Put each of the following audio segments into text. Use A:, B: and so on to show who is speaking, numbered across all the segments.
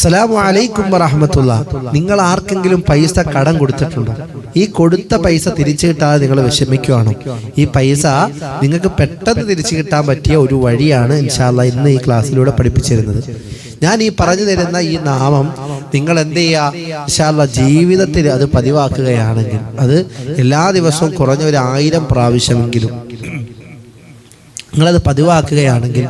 A: അസ്സലാമു അലൈക്കും വറഹമത്തുള്ള. നിങ്ങൾ ആർക്കെങ്കിലും പൈസ കടം കൊടുത്തിട്ടുണ്ടോ? ഈ കൊടുത്ത പൈസ തിരിച്ചു കിട്ടാതെ നിങ്ങൾ വിഷമിക്കുവാണോ? ഈ പൈസ നിങ്ങൾക്ക് പെട്ടെന്ന് തിരിച്ചു കിട്ടാൻ പറ്റിയ ഒരു വഴിയാണ് ഇൻഷാല്ല ഇന്ന് ഈ ക്ലാസ്സിലൂടെ പഠിപ്പിച്ചിരുന്നത്. ഞാൻ ഈ പറഞ്ഞു തരുന്ന ഈ നാമം നിങ്ങൾ എന്ത് ചെയ്യുക? ഇൻഷാല്ല ജീവിതത്തിൽ അത് പതിവാക്കുകയാണെങ്കിൽ അത് എല്ലാ ദിവസവും കുറഞ്ഞ ഒരു ആയിരം പ്രാവശ്യമെങ്കിലും നിങ്ങളത് പതിവാക്കുകയാണെങ്കിൽ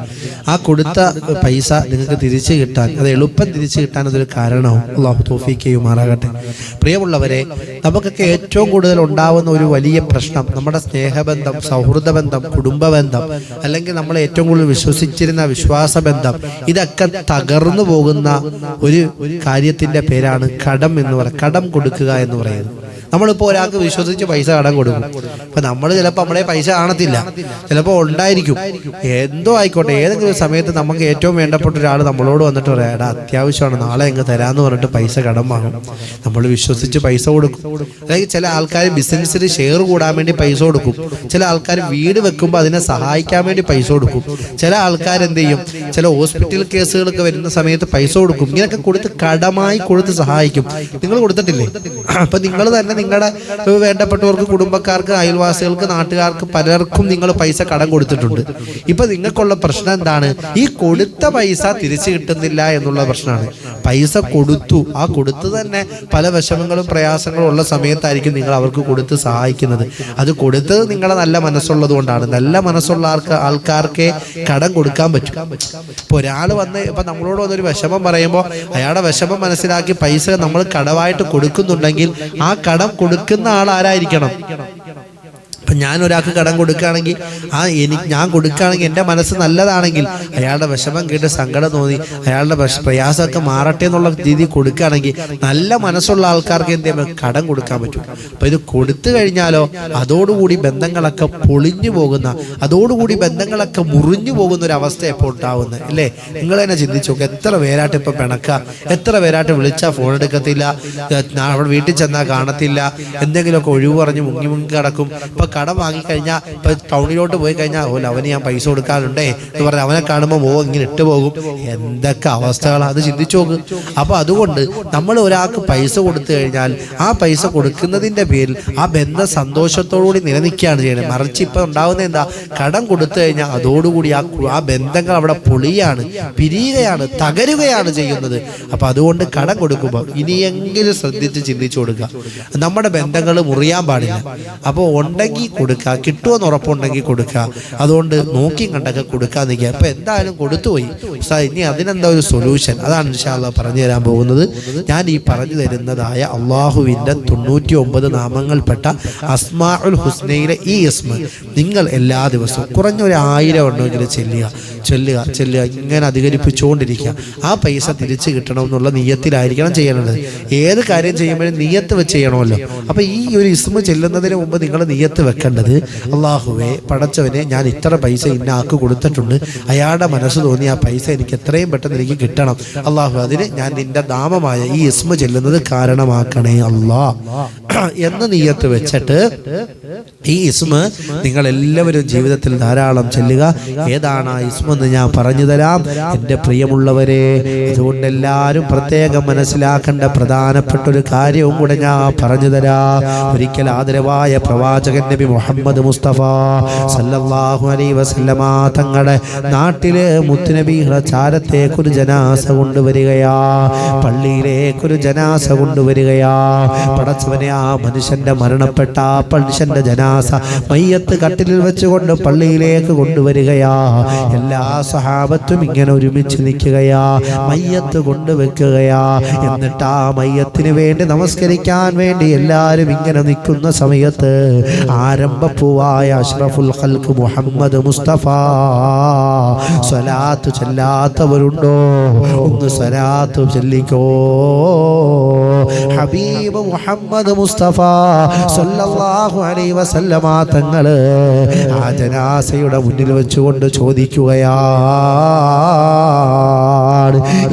A: ആ കൊടുത്ത പൈസ നിങ്ങൾക്ക് തിരിച്ചു കിട്ടാൻ അത് എളുപ്പം തിരിച്ചു കിട്ടാൻ അതൊരു കാരണവും അള്ളാഹു തോഫിക്കുകയും ചെയ്യുമാറാകട്ടെ. പ്രിയമുള്ളവരെ നമുക്കൊക്കെ ഏറ്റവും കൂടുതൽ ഉണ്ടാവുന്ന ഒരു വലിയ പ്രശ്നം നമ്മുടെ സ്നേഹബന്ധം സൗഹൃദബന്ധം കുടുംബബന്ധം കുടുംബ ബന്ധം അല്ലെങ്കിൽ നമ്മൾ ഏറ്റവും കൂടുതൽ വിശ്വസിച്ചിരുന്ന വിശ്വാസബന്ധം ഇതൊക്കെ തകർന്നു പോകുന്ന ഒരു കാര്യത്തിന്റെ പേരാണ് കടം എന്ന് പറയുന്നത്. കടം കൊടുക്കുക എന്ന് പറയുന്നത്. നമ്മളിപ്പോൾ ഒരാൾക്ക് വിശ്വസിച്ച് പൈസ കടം കൊടുക്കും. അപ്പൊ നമ്മൾ ചിലപ്പോൾ നമ്മുടെ പൈസ കാണത്തില്ല. ചിലപ്പോൾ ഉണ്ടായിരിക്കും. എന്തോ ആയിക്കോട്ടെ ഏതെങ്കിലും സമയത്ത് നമുക്ക് ഏറ്റവും വേണ്ടപ്പെട്ട ഒരാൾ നമ്മളോട് വന്നിട്ട് പറയാം എടാ അത്യാവശ്യമാണ് നാളെ എങ്ങ് തരാന്ന് പറഞ്ഞിട്ട് പൈസ കടം വാങ്ങും. നമ്മൾ വിശ്വസിച്ച് പൈസ കൊടുക്കും. അല്ലെങ്കിൽ ചില ആൾക്കാർ ബിസിനസ്സിൽ ഷെയർ കൂടാൻ വേണ്ടി പൈസ കൊടുക്കും. ചില ആൾക്കാർ വീട് വെക്കുമ്പോൾ അതിനെ സഹായിക്കാൻ വേണ്ടി പൈസ കൊടുക്കും. ചില ആൾക്കാർ എന്ത് ചെയ്യും? ചില ഹോസ്പിറ്റൽ കേസുകളൊക്കെ വരുന്ന സമയത്ത് പൈസ കൊടുക്കും. ഇങ്ങനെയൊക്കെ കൊടുത്ത് കടമായി കൊടുത്ത് സഹായിക്കും. നിങ്ങൾ കൊടുത്തിട്ടില്ലേ? അപ്പൊ നിങ്ങൾ തന്നെ നിങ്ങളുടെ വേണ്ടപ്പെട്ടവർക്ക് കുടുംബക്കാർക്ക് അയൽവാസികൾക്ക് നാട്ടുകാർക്ക് പലർക്കും നിങ്ങൾ പൈസ കടം കൊടുത്തിട്ടുണ്ട്. ഇപ്പൊ നിങ്ങൾക്കുള്ള പ്രശ്നം എന്താണ്? ഈ കൊടുത്ത പൈസ തിരിച്ചു കിട്ടുന്നില്ല എന്നുള്ള പ്രശ്നമാണ്. പൈസ കൊടുത്തു. ആ കൊടുത്തു തന്നെ പല വിഷമങ്ങളും പ്രയാസങ്ങളും ഉള്ള സമയത്തായിരിക്കും നിങ്ങൾ അവർക്ക് കൊടുത്ത് സഹായിക്കുന്നത്. അത് കൊടുത്തത് നിങ്ങളെ നല്ല മനസ്സുള്ളത് കൊണ്ടാണ്. നല്ല മനസ്സുള്ള ആൾക്ക് ആൾക്കാർക്ക് കടം കൊടുക്കാൻ പറ്റും. ഇപ്പൊ ഒരാൾ വന്ന് ഇപ്പൊ നമ്മളോട് വന്നൊരു വിഷമം പറയുമ്പോൾ അയാളുടെ വിഷമം മനസ്സിലാക്കി പൈസ നമ്മൾ കടവായിട്ട് കൊടുക്കുന്നുണ്ടെങ്കിൽ ആ കടം കൊടുക്കുന്ന ആൾ ആരായിരിക്കണം ഇപ്പം ഞാൻ ഒരാൾക്ക് കടം കൊടുക്കുകയാണെങ്കിൽ ആ എനിക്ക് ഞാൻ കൊടുക്കുകയാണെങ്കിൽ എന്റെ മനസ്സ് നല്ലതാണെങ്കിൽ അയാളുടെ വിഷമം കേട്ട് സങ്കടം തോന്നി അയാളുടെ പ്രയാസമൊക്കെ മാറട്ടെ എന്നുള്ള രീതിയിൽ കൊടുക്കുകയാണെങ്കിൽ നല്ല മനസ്സുള്ള ആൾക്കാർക്ക് എന്ത് ചെയ്യുമ്പോൾ കടം കൊടുക്കാൻ പറ്റും. അപ്പം ഇത് കൊടുത്തു കഴിഞ്ഞാലോ അതോടുകൂടി ബന്ധങ്ങളൊക്കെ പൊളിഞ്ഞു പോകുന്ന അതോടുകൂടി ബന്ധങ്ങളൊക്കെ മുറിഞ്ഞു പോകുന്ന ഒരു അവസ്ഥ എപ്പോൾ ഉണ്ടാവുന്നത് അല്ലേ നിങ്ങൾ തന്നെ ചിന്തിച്ചു നോക്കുക എത്ര പേരായിട്ട് ഇപ്പം പിണക്കുക എത്ര പേരായിട്ട് വിളിച്ചാൽ ഫോൺ എടുക്കത്തില്ല? അവിടെ വീട്ടിൽ ചെന്നാൽ കാണത്തില്ല? എന്തെങ്കിലുമൊക്കെ ഒഴിവ് പറഞ്ഞ് മുങ്ങി മുങ്ങി കിടക്കും. ഇപ്പൊ കടം വാങ്ങിക്കഴിഞ്ഞാൽ ഇപ്പൊ ടൗണിലോട്ട് പോയി കഴിഞ്ഞാൽ ഓ അവന് ഞാൻ പൈസ കൊടുക്കാറുണ്ടേ. എന്ന് പറഞ്ഞ് അവനെ കാണുമ്പോൾ ഓ ഇങ്ങനെ ഇട്ട് പോകും. എന്തൊക്കെ അവസ്ഥകളാണ് അത് ചിന്തിച്ചു നോക്ക്. അപ്പൊ അതുകൊണ്ട് നമ്മൾ ഒരാൾക്ക് പൈസ കൊടുത്തു കഴിഞ്ഞാൽ ആ പൈസ കൊടുക്കുന്നതിന്റെ പേരിൽ ആ ബന്ധം സന്തോഷത്തോടുകൂടി നിലനിൽക്കുകയാണ് ചെയ്യുന്നത്. മറിച്ച് ഇപ്പൊ ഉണ്ടാകുന്ന എന്താ? കടം കൊടുത്തു കഴിഞ്ഞാൽ അതോടുകൂടി ആ ആ ബന്ധങ്ങൾ അവിടെ പൊളിയാണ് പിരിയുകയാണ് തകരുകയാണ് ചെയ്യുന്നത്. അപ്പൊ അതുകൊണ്ട് കടം കൊടുക്കുമ്പോൾ ഇനിയെങ്കിലും ശ്രദ്ധിച്ച് ചിന്തിച്ചു കൊടുക്കുക. നമ്മുടെ ബന്ധങ്ങൾ മുറിയാൻ പാടില്ല. അപ്പോൾ ഉണ്ടെങ്കിൽ കൊടുക്കുക കിട്ടുമെന്ന് ഉറപ്പുണ്ടെങ്കിൽ കൊടുക്കുക. അതുകൊണ്ട് നോക്കി കണ്ടൊക്കെ കൊടുക്കാൻ നിൽക്കുക അപ്പൊ എന്തായാലും കൊടുത്തുപോയി. സാർ ഇനി അതിനെന്താ ഒരു സൊല്യൂഷൻ അതാണ് ഇൻഷാല്ല പറഞ്ഞു തരാൻ പോകുന്നത്. ഞാൻ ഈ പറഞ്ഞു തരുന്നതായ അള്ളാഹുവിന്റെ തൊണ്ണൂറ്റി ഒമ്പത് നാമങ്ങൾപ്പെട്ട അസ്മാ ഉൽ ഹുസ്നയിലെ ഈ ഇസ്മ നിങ്ങൾ എല്ലാ ദിവസവും കുറഞ്ഞ ഒരു ആയിരം ഉണ്ടെങ്കിൽ ചെല്ലുക. ചൊല്ലുക ചെല്ലുക ഇങ്ങനെ അധികരിപ്പിച്ചുകൊണ്ടിരിക്കുക. ആ പൈസ തിരിച്ചു കിട്ടണം എന്നുള്ള നീയത്തിലായിരിക്കണം ചെയ്യേണ്ടത്. ഏത് കാര്യം ചെയ്യുമ്പോഴും നീയത്ത് വെച്ച് ചെയ്യണമല്ലോ. അപ്പൊ ഈ ഒരു ഇസ്മ ചെല്ലുന്നതിന് മുമ്പ് നിങ്ങൾ നീയത്ത് വെക്കേണ്ടത് അള്ളാഹുവെ പടച്ചവനെ ഞാൻ ഇത്ര പൈസ ഇന്ന ആക്ക് കൊടുത്തിട്ടുണ്ട്. അയാളുടെ മനസ്സ് തോന്നി ആ പൈസ എനിക്ക് എത്രയും പെട്ടെന്ന് എനിക്ക് കിട്ടണം. അള്ളാഹു അതിന് ഞാൻ നിന്റെ നാമമായ ഈ ഇസ്മ ചെല്ലുന്നത് കാരണമാക്കണേ അള്ളാ. എന്ന് നീയത്ത് വെച്ചിട്ട് ഈ ഇസ്മ നിങ്ങൾ എല്ലാവരും ജീവിതത്തിൽ ധാരാളം ചെല്ലുക. ഏതാണ് ആ ഇസ്മ എന്ന് ഞാൻ പറഞ്ഞു തരാം. എന്റെ പ്രിയമുള്ളവരെ അതുകൊണ്ട് എല്ലാവരും പ്രത്യേകം മനസ്സിലാക്കേണ്ട പ്രധാനപ്പെട്ട ഒരു കാര്യവും കൂടെ ഞാൻ പറഞ്ഞു തരാം. ഒരിക്കൽ ആദരവായ പ്രവാചകൻ നബി മുഹമ്മദ് മുസ്തഫ സല്ലല്ലാഹു അലൈഹി വസല്ലമ തങ്ങളുടെ നാട്ടിലെ മുത്തുനബിയുടെ ചാരത്തേക്കൊരു ജനാസ കൊണ്ടുവരികയാ പള്ളിയിലേക്ക് ഒരു ജനാസ കൊണ്ടുവരികയാ. പടച്ചവനെ ആ മനുഷ്യന്റെ മരണപ്പെട്ട ആ മനുഷ്യന്റെ ജനാസ മയ്യത്ത് കട്ടിലിൽ വെച്ചുകൊണ്ട് പള്ളിയിലേക്ക് കൊണ്ടുവരികയാ. എല്ലാ സഹാബത്തും ഇങ്ങനെ ഒരുമിച്ച് നിൽക്കുകയാ മയ്യത്ത് കൊണ്ടുവെക്കുകയാ. എന്നിട്ട് ആ മയ്യത്തിന് വേണ്ടി നമസ്കരിക്കാൻ വേണ്ടി എല്ലാവരും ഇങ്ങനെ നിൽക്കുന്ന സമയത്ത് ആരംഭപ്പൂവായ അഷ്റഫുൽ ഖൽക്ക് മുഹമ്മദ് മുസ്തഫ. സ്വലാത്ത് ചെല്ലാത്തവരുണ്ടോ? ഒന്ന് സ്വലാത്ത് ചെല്ലിക്കോ. ഹബീബ് മുഹമ്മദ് മുസ്തഫ സല്ലല്ലാഹു അലൈഹി വസല്ലമ തങ്ങൾ ആ ജനാസയുടെ മുന്നിൽ വെച്ചുകൊണ്ട് ചോദിക്കുകയാണ്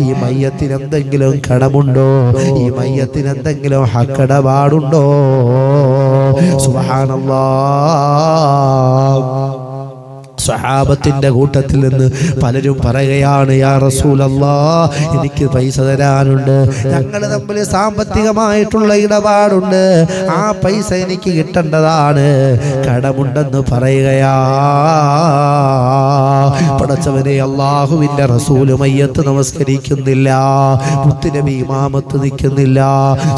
A: ഈ മയ്യത്തിന് എന്തെങ്കിലും കടമുണ്ടോ? ഈ മയ്യത്തിന് എന്തെങ്കിലും ഹക്കടപാടുണ്ടോ? സഹാബത്തിന്റെ കൂട്ടത്തിൽ നിന്ന് പലരും പറയുകയാണ് യാ റസൂലല്ലാ എനിക്ക് പൈസ തരാനുണ്ട്. ഞങ്ങൾ തമ്മിൽ സാമ്പത്തികമായിട്ടുള്ള ഇടപാടുണ്ട്. ആ പൈസ എനിക്ക് കിട്ടേണ്ടതാണ്. കടമുണ്ടെന്ന് പറയുകയാ. പടച്ചവനെ അള്ളാഹുവിന്റെ റസൂൽ മയ്യത്ത് നമസ്കരിക്കുന്നില്ല മുത്തുനബി ഇമാമത്ത് നിൽക്കുന്നില്ല.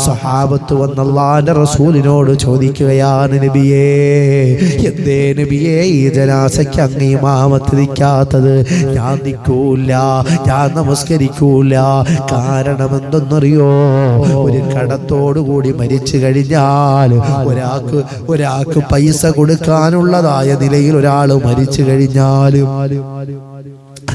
A: സഹാബത്ത് വന്നല്ലാന്റെ റസൂലിനോട് ചോദിക്കുകയാണ് നബിയേ എന്തേ നബിയേ ഈ ജനാസയ്ക്ക് അങ്ങ് ഇമാമത്ത് നിൽക്കാത്തത്? ഞാൻ നിൽക്കൂല ഞാൻ നമസ്കരിക്കൂല കാരണം എന്തെന്നറിയോ? ഒരു കടത്തോടു കൂടി മരിച്ചു കഴിഞ്ഞാൽ ഒരാൾക്ക് ഒരാൾക്ക് പൈസ കൊടുക്കാനുള്ളതായ നിലയിൽ ഒരാൾ മരിച്ചു കഴിഞ്ഞാലും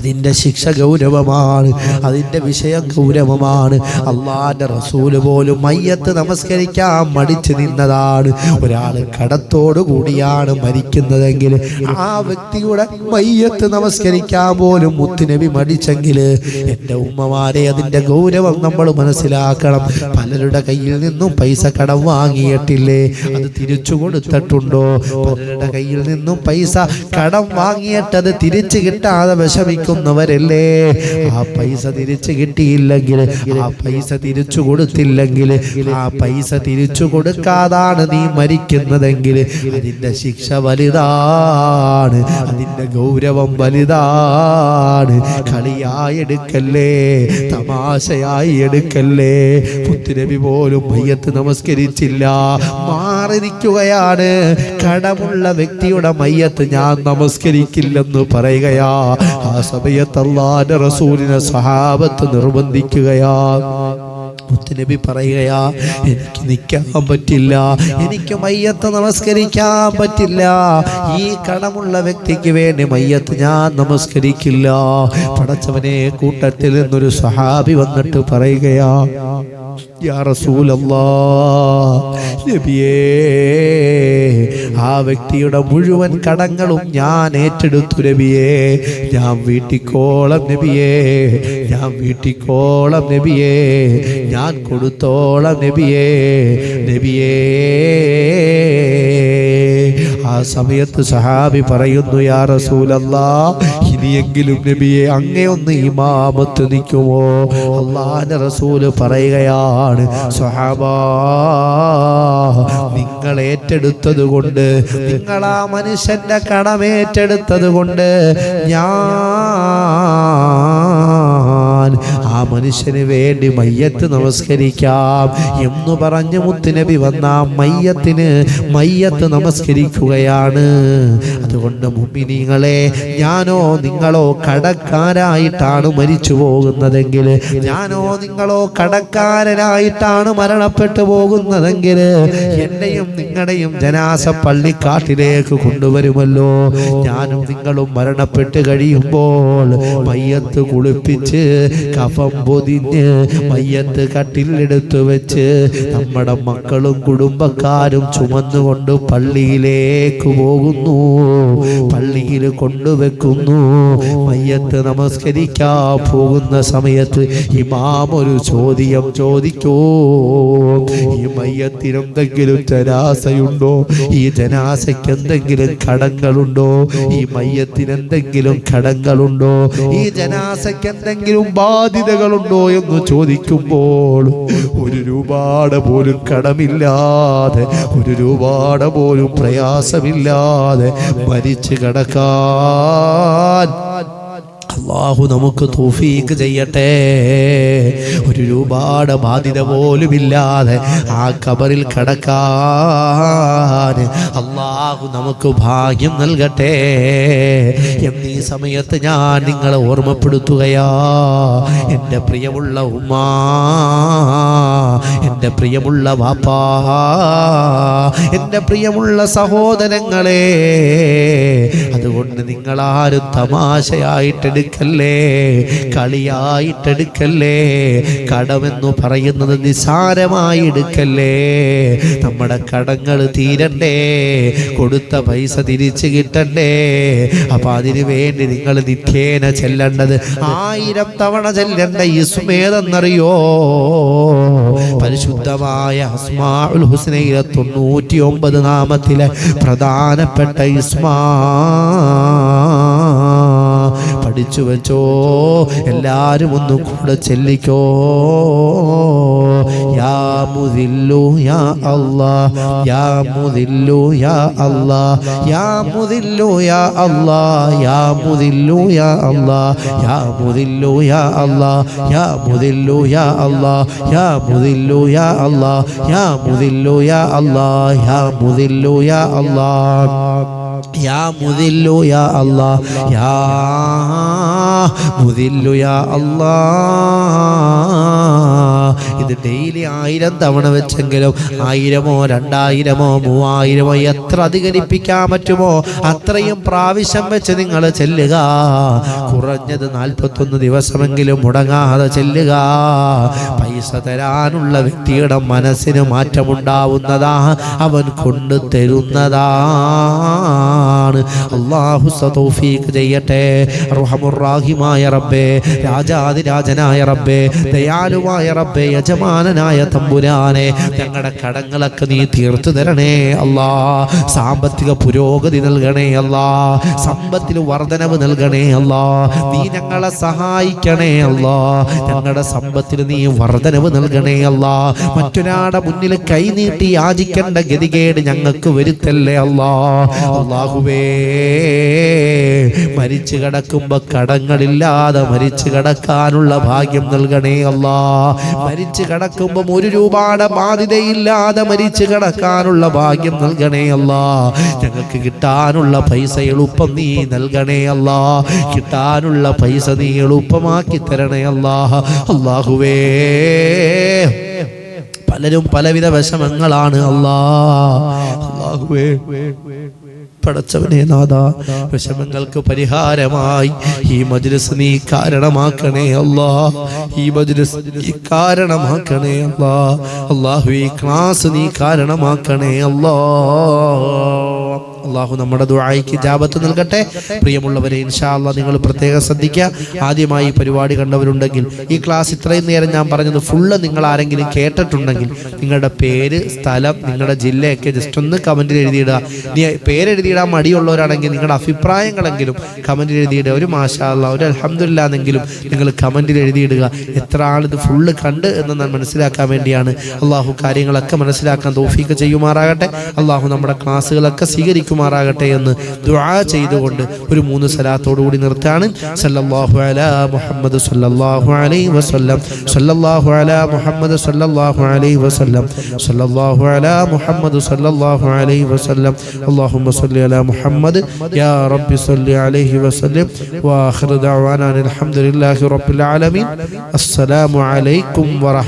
A: അതിന്റെ ശിക്ഷ ഗൗരവമാണ് അതിന്റെ വിഷയം ഗൗരവമാണ്. അള്ളാന്റെ റസൂൽ പോലും മയ്യത്ത് നമസ്കരിക്കാൻ മടിച്ചു നിന്നതാണ്. ഒരാൾ കടത്തോടു കൂടിയാണ് മരിക്കുന്നതെങ്കിൽ ആ വ്യക്തിയുടെ മയ്യത്ത് നമസ്കരിക്കാൻ പോലും മുത്തുനബി മടിച്ചെങ്കിൽ എന്റെ ഉമ്മമാരെ അതിന്റെ ഗൗരവം നമ്മൾ മനസ്സിലാക്കണം. പലരുടെ കയ്യിൽ നിന്നും പൈസ കടം വാങ്ങിയിട്ടില്ലേ? അത് തിരിച്ചു കൊടുത്തിട്ടുണ്ടോ? പലരുടെ കയ്യിൽ നിന്നും പൈസ കടം വാങ്ങിയിട്ടത് തിരിച്ചു കിട്ടാതെ വിഷമിക്കുന്നവരല്ലേ ആ പൈസ തിരിച്ചു കിട്ടിയില്ലെങ്കിൽ ആ പൈസ തിരിച്ചു കൊടുത്തില്ലെങ്കിൽ ആ പൈസ തിരിച്ചു കൊടുക്കാതാണ് നീ മരിക്കുന്നതെങ്കിൽ. അതിന്റെ ശിക്ഷ വലുതാണ്. അതിന്റെ ഗൗരവം വലുതാണ്. കളിയായി എടുക്കല്ലേ? തമാശയായി എടുക്കല്ലേ? പുത്തിരവി പോലും മയ്യത്ത് നമസ്കരിച്ചില്ല. മാറി നിൽക്കുകയാണ് കടമുള്ള വ്യക്തിയുടെ മയ്യത്ത് ഞാൻ നമസ്കരിക്കില്ലെന്ന് പറയുകയാ. ആ സമയത്ത് അള്ളാന്റെ റസൂലിനെ സഹാബത്ത് നിർബന്ധിക്കുകയാ. മുത്തുനബി പറയുകയാ എനിക്ക് നിൽക്കാൻ പറ്റില്ല. എനിക്ക് മയ്യത്ത് നമസ്കരിക്കാൻ പറ്റില്ല. ഈ കടമുള്ള വ്യക്തിക്ക് വേണ്ടി മയ്യത്ത് ഞാൻ നമസ്കരിക്കില്ല. പടച്ചവനെ കൂട്ടത്തിൽ നിന്നൊരു സഹാബി വന്നിട്ട് പറയുകയാ ആ വ്യക്തിയുടെ മുഴുവൻ കടങ്ങളും ഞാൻ ഏറ്റെടുത്തു നബിയേ. ഞാൻ വീട്ടിക്കോളം നബിയേ ഞാൻ വീട്ടിക്കോളം നബിയേ ഞാൻ കൊടുത്തോളം നബിയേ. നബിയേ സമയത്ത് സഹാബി പറയുന്നു യാ റസൂലല്ലാ ഇനിയെങ്കിലും നബിയെ അങ്ങേ ഒന്ന് ഇമാമത്ത് നിൽക്കുമോ? അള്ളാന്റെ റസൂൽ പറയുകയാണ് സഹാബാ നിങ്ങൾ ഏറ്റെടുത്തത് കൊണ്ട് നിങ്ങൾ ആ മനുഷ്യന്റെ കടമേറ്റെടുത്തത് കൊണ്ട് ഞാൻ മനുഷ്യന് വേണ്ടി മയ്യത്ത് നമസ്കരിക്കാം എന്ന് പറഞ്ഞ് മുത്തുനബി വന്ന മയ്യത്തിന് മയ്യത്ത് നമസ്കരിക്കുകയാണ്. അതുകൊണ്ട് മുമ്പിനിങ്ങളെ ഞാനോ നിങ്ങളോ കടക്കാരായിട്ടാണ് മരിച്ചു പോകുന്നതെങ്കിൽ ഞാനോ നിങ്ങളോ കടക്കാരനായിട്ടാണ് മരണപ്പെട്ടു പോകുന്നതെങ്കിൽ എന്നെയും നിങ്ങളുടെയും ജനാസ പള്ളിക്കാട്ടിലേക്ക് കൊണ്ടുവരുമല്ലോ. ഞാനും നിങ്ങളും മരണപ്പെട്ട് കഴിയുമ്പോൾ മയ്യത്ത് കുളിപ്പിച്ച് കഫം പൊതിഞ്ഞ് മയ്യത്ത് കട്ടിലെടുത്തു വെച്ച് നമ്മുടെ മക്കളും കുടുംബക്കാരും ചുമന്നുകൊണ്ട് പള്ളിയിലേക്ക് പോകുന്നു. പള്ളിയിൽ കൊണ്ടുവെക്കുന്നു. മയ്യത്ത് നമസ്കരിക്കാൻ പോകുന്ന സമയത്ത് ഇമാം ഒരു ചോദ്യം ചോദിക്കൂ. മയ്യത്തിന് എന്തെങ്കിലും ജനാസയുണ്ടോ? ഈ ജനാസയ്ക്ക് എന്തെങ്കിലും കടങ്ങളുണ്ടോ? ഈ മയ്യത്തിന് എന്തെങ്കിലും കടങ്ങളുണ്ടോ? ഈ ജനാസയ്ക്ക് എന്തെങ്കിലും ബാധ്യതകളുണ്ടോ എന്ന് ചോദിക്കുമ്പോൾ ഒരു രൂപാട പോലും കടമില്ലാതെ ഒരു രൂപാട പോലും പ്രയാസമില്ലാതെ മരിച്ചു കിടക്കാൻ അള്ളാഹു നമുക്ക് തൗഫീക്ക് ചെയ്യട്ടെ. ഒരു രൂപാട് ബാധ്യത പോലുമില്ലാതെ ആ കബറിൽ കടക്കാൻ അള്ളാഹു നമുക്ക് ഭാഗ്യം നൽകട്ടെ. എന്നീ സമയത്ത് ഞാൻ നിങ്ങളെ ഓർമ്മപ്പെടുത്തുകയാ. എന്റെ പ്രിയമുള്ള ഉമ്മ എന്റെ പ്രിയമുള്ള വാപ്പാ എന്റെ പ്രിയമുള്ള സഹോദരങ്ങളെ അതുകൊണ്ട് നിങ്ങളാരും തമാശയായിട്ടെടുക്കല്ലേ കളിയായിട്ടെടുക്കല്ലേ? കടമെന്നു പറയുന്നത് നിസാരമായി എടുക്കല്ലേ? നമ്മുടെ കടങ്ങൾ തീരണ്ടേ? കൊടുത്ത പൈസ തിരിച്ചു കിട്ടണ്ടേ? അപ്പൊ അതിനു വേണ്ടി നിങ്ങൾ നിത്യേന ചെല്ലേണ്ടത് ആയിരം തവണ ചെല്ലേണ്ട ഇസ്മേതെന്നറിയോ പരിശുദ്ധമായ അസ്മാഉൽ ഹുസ്നയിലെ തൊണ്ണൂറ്റി ഒമ്പത് നാമത്തിലെ പ്രധാനപ്പെട്ട ഇസ്മാ പഠിച്ചു വെച്ചോ. എല്ലാരും ഒന്നും കൂടെ ചെല്ലിക്കോ. യാ മുദില്ലു യാ അല്ലാ. യാ മുദില്ലു യാ അല്ലാ. യാ മുദില്ലു യാ അല്ലാ. യാ മുദില്ലു യാ അല്ലാ. യാ മുദില്ലു യാ അല്ലാ. യാ മുദില്ലു യാ അല്ലാ. യാ മുദില്ലു യാ അല്ലാ. യാ മുദില്ലു യാ അല്ലാ. യാ മുദില്ലു യാ അല്ലാ. يا مذل يا الله يا مذل يا الله ഇത് ഡെയിലി ആയിരം തവണ വെച്ചെങ്കിലും ആയിരമോ രണ്ടായിരമോ മൂവായിരമോ എത്ര അധികരിപ്പിക്കാൻ പറ്റുമോ അത്രയും പ്രാവശ്യം വെച്ച് നിങ്ങൾ ചെല്ലുക. കുറഞ്ഞത് നാൽപ്പത്തൊന്ന് ദിവസമെങ്കിലും മുടങ്ങാതെ ചെല്ലുക. പൈസ തരാനുള്ള വ്യക്തിയുടെ മനസ്സിന് മാറ്റമുണ്ടാവുന്നതാ. അവൻ കൊണ്ടു തരുന്നതാണ്. അള്ളാഹു സതൗഫീഖ് ചെയ്യട്ടെ. റഹമുറാഹിമായ റബ്ബേ. രാജാതിരാജനായ റബ്ബേ. ദയാലുവായ റബ്ബേ. യജമാനനായ തമ്പുരാനെ ഞങ്ങളുടെ കടങ്ങളൊക്കെ നീ തീർത്തു തരണേ അല്ലാ. സാമ്പത്തിക പുരോഗതി നൽകണേ അല്ലാ. സമ്പത്തിൽ വർധനവ് നൽകണേ അല്ലാ. നീ ഞങ്ങളെ സഹായിക്കണേ അല്ലാ. ഞങ്ങളുടെ സമ്പത്തിൽ നീ വർധനവ് നൽകണേ അല്ലാ. മറ്റൊരാടെ മുന്നിൽ കൈനീട്ടി യാചിക്കേണ്ട ഗതികേട് ഞങ്ങൾക്ക് വരുത്തല്ലേ അല്ലാ. അള്ളാഹുവേ മരിച്ചു കിടക്കുമ്പോ കടങ്ങളില്ലാതെ മരിച്ചു കിടക്കാനുള്ള ഭാഗ്യം നൽകണേ അല്ലാ. മരിച്ചു കിടക്കുമ്പം ഒരു രൂപയുടെ ബാധ്യതയില്ലാതെ മരിച്ചു കിടക്കാനുള്ള ഭാഗ്യം നൽകണേ അല്ലാ. ഞങ്ങൾക്ക് കിട്ടാനുള്ള പൈസ എളുപ്പം നീ നൽകണേ അല്ലാ. കിട്ടാനുള്ള പൈസ നീ എളുപ്പമാക്കി തരണേ അല്ലാ. അള്ളാഹുവേ പലരും പലവിധ വിഷമങ്ങളാണ് അല്ലാ. അള്ളാഹുവേ പടച്ചവനെ നാഥ. വിഷമങ്ങൾക്ക് പരിഹാരമായി ഈ മജ്ലിസ് നീ കാരണമാക്കണേ അല്ലാ. ഈ മജ്ലിസ് നീ കാരണമാക്കണേ അല്ലാ. അള്ളാഹു ഈ ക്ലാസ് നീ കാരണമാക്കണേ അല്ലാ. അള്ളാഹു നമ്മുടെ ദുആയ്ക്ക് ജാപത്ത് നൽകട്ടെ. പ്രിയമുള്ളവരെ ഇൻഷാ നിങ്ങൾ പ്രത്യേകം ശ്രദ്ധിക്കുക. ആദ്യമായി പരിപാടി കണ്ടവരുണ്ടെങ്കിൽ ഈ ക്ലാസ് ഇത്രയും നേരം ഞാൻ പറഞ്ഞത് ഫുള്ള് നിങ്ങൾ ആരെങ്കിലും കേട്ടിട്ടുണ്ടെങ്കിൽ നിങ്ങളുടെ പേര് സ്ഥലം നിങ്ങളുടെ ജില്ലയൊക്കെ ജസ്റ്റ് ഒന്ന് കമന്റിൽ എഴുതിയിടുക. നീ പേരെഴുതിയിടാൻ മടിയുള്ളവരാണെങ്കിൽ നിങ്ങളുടെ അഭിപ്രായങ്ങളെങ്കിലും കമന്റിൽ എഴുതിയിടുക. ഒരു മാഷാ അല്ലാ ഒരു അലഹമില്ല എന്നെങ്കിലും നിങ്ങൾ കമന്റിൽ എഴുതിയിടുക. എത്ര ആളിത് ഫുള്ള് കണ്ട് എന്ന് ഞാൻ മനസ്സിലാക്കാൻ വേണ്ടിയാണ്. അള്ളാഹു കാര്യങ്ങളൊക്കെ മനസ്സിലാക്കാൻ തോഫീക്ക് ചെയ്യുമാറാകട്ടെ. അള്ളാഹു നമ്മുടെ ക്ലാസ്സുകളൊക്കെ സ്വീകരിക്കുമാറാകട്ടെ എന്ന് ദുആ ചെയ്തുകൊണ്ട് ഒരു മൂന്ന് സലാത്തോടു കൂടി നിർത്താണ് സല്ലല്ലാഹു അലാ മുഹമ്മദ് സല്ലല്ലാഹു അലൈഹി വസല്ലം സല്ലല്ലാഹു അലാ മുഹമ്മദ് സല്ലല്ലാഹു അലൈഹി വസല്ലം സല്ലല്ലാഹു അലാ മുഹമ്മദ് സല്ലല്ലാഹു അലൈഹി വസല്ലം اللهم صل على محمد يا رب صل عليه وسلم واخر دعوانا أن الحمد لله رب العالمين السلام عليكم ورحمة